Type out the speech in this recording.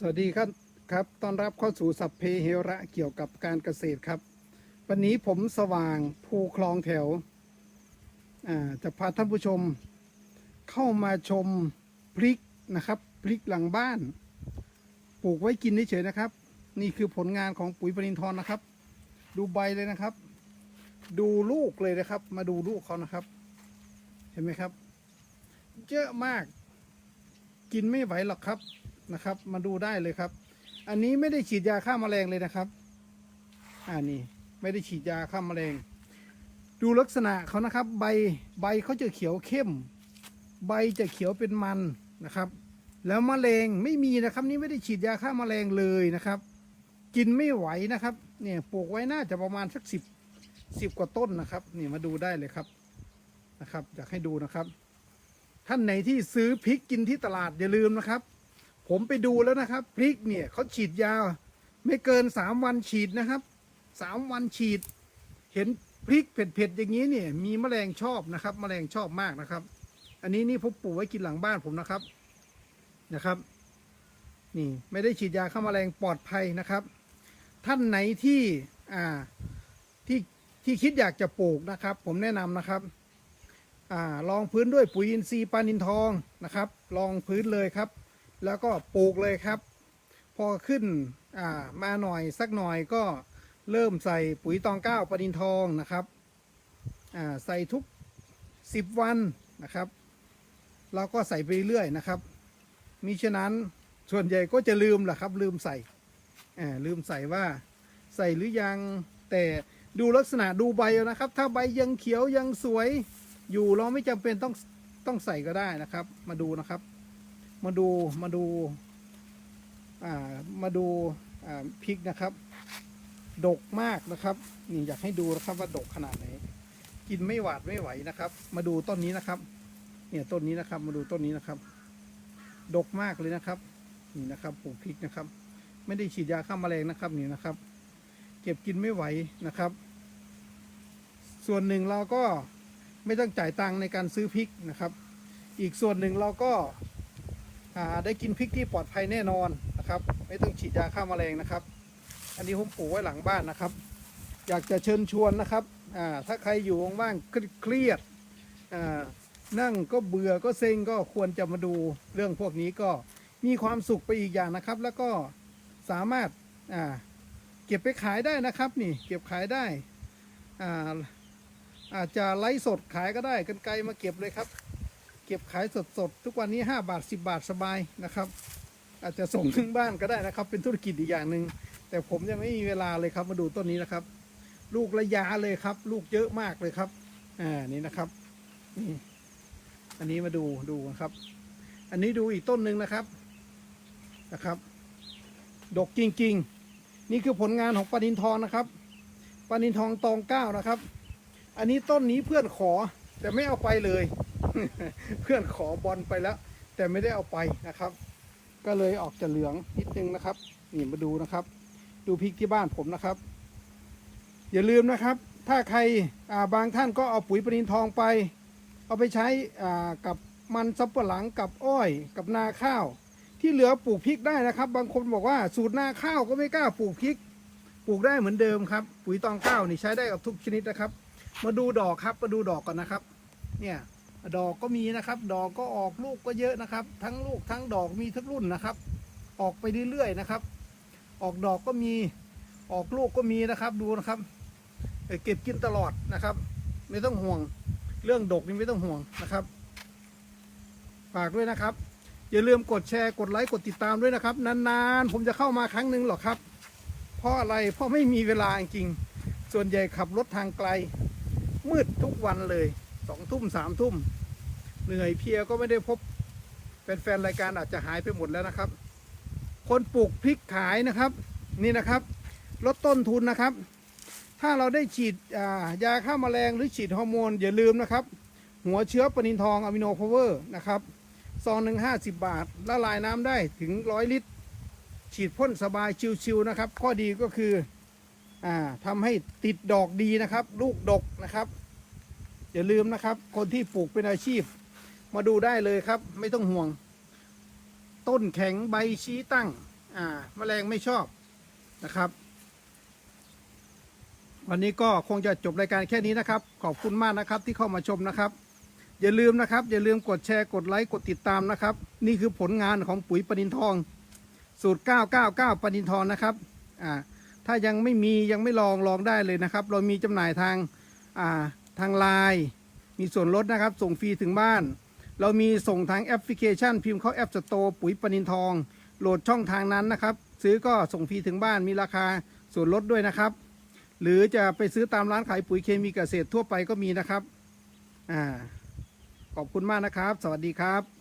สวัสดีครับครับต้อนรับเข้าสู่สัพเพเฮระเกี่ยวกับการเกษตรครับ วันนี้ผมสว่างภูคลองแถวจะพาท่านผู้ชมเข้ามาชมพริกนะครับพริกหลังบ้าน ปลูกไว้กินเฉยๆนะครับ นี่คือผลงานของปุ๋ยปรินทรนะครับ ดูใบเลยนะครับ ดูลูกเลยนะครับ มาดูลูกเขานะครับ เห็นไหมครับ เยอะมากกินไม่ไหวหรอกครับ นะครับ มาดูได้เลยครับ อันนี้ไม่ได้ฉีดยาฆ่าแมลงเลยนะครับอ่านี่ไม่ได้ฉีดยาฆ่าแมลง ดูลักษณะเขานะครับ ใบใบเขาจะเขียวเข้ม ใบจะเขียวเป็นมันนะครับ แล้วแมลงไม่มีนะครับ นี่ไม่ได้ฉีดยาฆ่าแมลงเลยนะครับ กินไม่ไหวนะครับ เนี่ยปลูกไว้น่าจะประมาณสักสิบสิบกว่าต้นนะครับนี่มาดูได้เลยครับนะครับ อยากให้ดูนะครับ ท่านไหนที่ซื้อพริกกินที่ตลาดอย่าลืมนะครับ ผมไปดูแล้วนะครับ พริกเนี่ยเขาฉีดยาไม่เกินสามวันฉีดนะครับสามวันฉีด เห็นพริกเผ็ดๆอย่างนี้เนี่ย มีแมลงชอบนะครับ แมลงชอบมากนะครับ อันนี้นี่ผมปลูกไว้กินหลังบ้านผมนะครับนะครับ นี่ไม่ได้ฉีดยาฆ่าแมลงปลอดภัยนะครับ ท่านไหนที่อ่าที่ที่คิดอยากจะปลูกนะครับ ผมแนะนำนะครับอ่าลองพื้นด้วยปุ๋ยอินทรีย์ปานินทองนะครับ ลองพื้นเลยครับ แล้วก็ปลูกเลยครับ พอขึ้นมาหน่อยสักหน่อยก็เริ่มใส่ปุ๋ยตองก้าปนินทองนะครับใส่ทุก 10 วันนะครับเราก็ใส่ไปเรื่อยนะครับ มิฉะนั้นส่วนใหญ่ก็จะลืมแหละครับ ลืมใส่ลืมใส่ว่าใส่หรือยังแต่ดูลักษณะดูใบนะครับ ถ้าใบยังเขียวยังสวยอยู่เราไม่จำเป็นต้องต้องใส่ก็ได้นะครับ มาดูนะครับ มาดูมาดูอ่ามาดูอ่าพริกนะครับ ดกมากนะครับ นี่อยากให้ดูนะครับว่าดกขนาดไหน กินไม่หวาดไม่ไหวนะครับ มาดูต้นนี้นะครับ เนี่ยต้นนี้นะครับ มาดูต้นนี้นะครับ ดกมากเลยนะครับ นี่นะครับปลูกพริกนะครับ ไม่ได้ฉีดยาฆ่าแมลงนะครับนี่นะครับ เก็บกินไม่ไหวนะครับ ส่วนหนึ่งเราก็ไม่ต้องจ่ายตังค์ในการซื้อพริกนะครับ อีกส่วนหนึ่งเราก็ ได้กินพริกที่ปลอดภัยแน่นอนนะครับ ไม่ต้องฉีดยาฆ่าแมลงนะครับ อันนี้ผมปลูกไว้หลังบ้านนะครับ อยากจะเชิญชวนนะครับถ้าใครอยู่ว่างๆเครียดนั่งก็เบื่อก็เซ็งก็ควรจะมาดูเรื่องพวกนี้ก็มีความสุขไปอีกอย่างนะครับ แล้วก็สามารถเก็บไปขายได้นะครับนี่เก็บขายได้อาอาจจะไลฟ์สดขายก็ได้กันไกลมาเก็บเลยครับ เก็บขายสดสดๆ ทุกวันนี้ 5 บาท 10 บาทสบายนะครับ อาจจะส่งถึงบ้านก็ได้นะครับ เป็นธุรกิจอีกอย่างหนึ่งแต่ผมยังไม่มีเวลาเลยครับมาดูต้นนี้นะครับ ลูกระยะเลยครับ ลูกเยอะมากเลยครับอ่านี่นะครับนี่อันนี้มาดูดูนะครับ อันนี้ดูอีกต้นหนึ่งนะครับนะครับดกจริง ๆ นี่คือผลงานของปานินทองนะครับปานินทองตองเก้านะครับ อันนี้ต้นนี้เพื่อนขอ แต่ไม่เอาไปเลย เพื่อนขอบอลไปแล้ว แต่ไม่ได้เอาไปนะครับ ก็เลยออกจะเหลืองนิดนึงนะครับนี่มาดูนะครับ ดูพริกที่บ้านผมนะครับ อย่าลืมนะครับ ถ้าใคราบางท่านก็เอาปุ๋ยปรินทองไป เอาไปใช้กับมันซับปะหลังกับอ้อยกับนาข้าว ที่เหลือปลูกพริกได้นะครับ บางคนบอกว่าสูตรนาข้าวก็ไม่กล้าปลูกพริก ปลูกได้เหมือนเดิมครับ ปุ๋ยตองข้าวนี่ใช้ได้กับทุกชนิดนะครับ มาดูดอกครับมาดูดอกก่อนนะครับ เนี่ยดอกก็มีนะครับ ดอกก็ออกลูกก็เยอะนะครับ ทั้งลูกทั้งดอกมีทุกรุ่นนะครับ ออกไปเรื่อยๆนะครับ ออกดอกก็มีออกลูกก็มีนะครับดูนะครับ เก็บกินตลอดนะครับ ไม่ต้องห่วงเรื่องดกนี่ไม่ต้องห่วงนะครับฝากด้วยนะครับ อย่าลืมกดแชร์กดไลค์กดติดตามด้วยนะครับ นานๆ ผมจะเข้ามาครั้งหนึ่งหรอกครับ เพราะอะไรเพราะไม่มีเวลาจริงๆส่วนใหญ่ขับรถทางไกล มืดทุกวันเลยสองทุ่มสามทุ่ม เหนื่อยเพียก็ไม่ได้พบแฟนๆรายการอาจจะหายไปหมดแล้วนะครับ คนปลูกพริกขายนะครับ นี่นะครับ ลดต้นทุนนะครับ ถ้าเราได้ฉีดายาฆ่าแมลงหรือฉีดฮอร์โมน อย่าลืมนะครับ หัวเชื้อปนินทองอะมิโนพาวเวอร์นะครับซองหนึ่งห้าสิบบาทละลายน้ำได้ถึงร้อยลิตร ฉีดพ่นสบายชิวๆนะครับ ข้อดีก็คือ อ่าทำให้ติดดอกดีนะครับ ลูกดกนะครับ อย่าลืมนะครับ คนที่ปลูกเป็นอาชีพ มาดูได้เลยครับ ไม่ต้องห่วง ต้นแข็งใบชี้ตั้ง อ่าแมลงไม่ชอบนะครับ วันนี้ก็คงจะจบรายการแค่นี้นะครับ ขอบคุณมากนะครับที่เข้ามาชมนะครับ อย่าลืมนะครับ อย่าลืมกดแชร์กดไลค์กดติดตามนะครับ นี่คือผลงานของปุ๋ยปนินทอง สูตร 999ปนินทองนะครับ อ่า ถ้ายังไม่มียังไม่ลองลองได้เลยนะครับ เรามีจำหน่ายทางอ่าทางไลน์มีส่วนลดนะครับ ส่งฟรีถึงบ้าน เรามีส่งทางแอปพลิเคชัน พิมพ์เข้าแอปสโตร์ปุ๋ยปนินทอง โหลดช่องทางนั้นนะครับ ซื้อก็ส่งฟรีถึงบ้านมีราคาส่วนลดด้วยนะครับ หรือจะไปซื้อตามร้านขายปุ๋ยเคมีเกษตรทั่วไปก็มีนะครับอ่าขอบคุณมากนะครับ สวัสดีครับ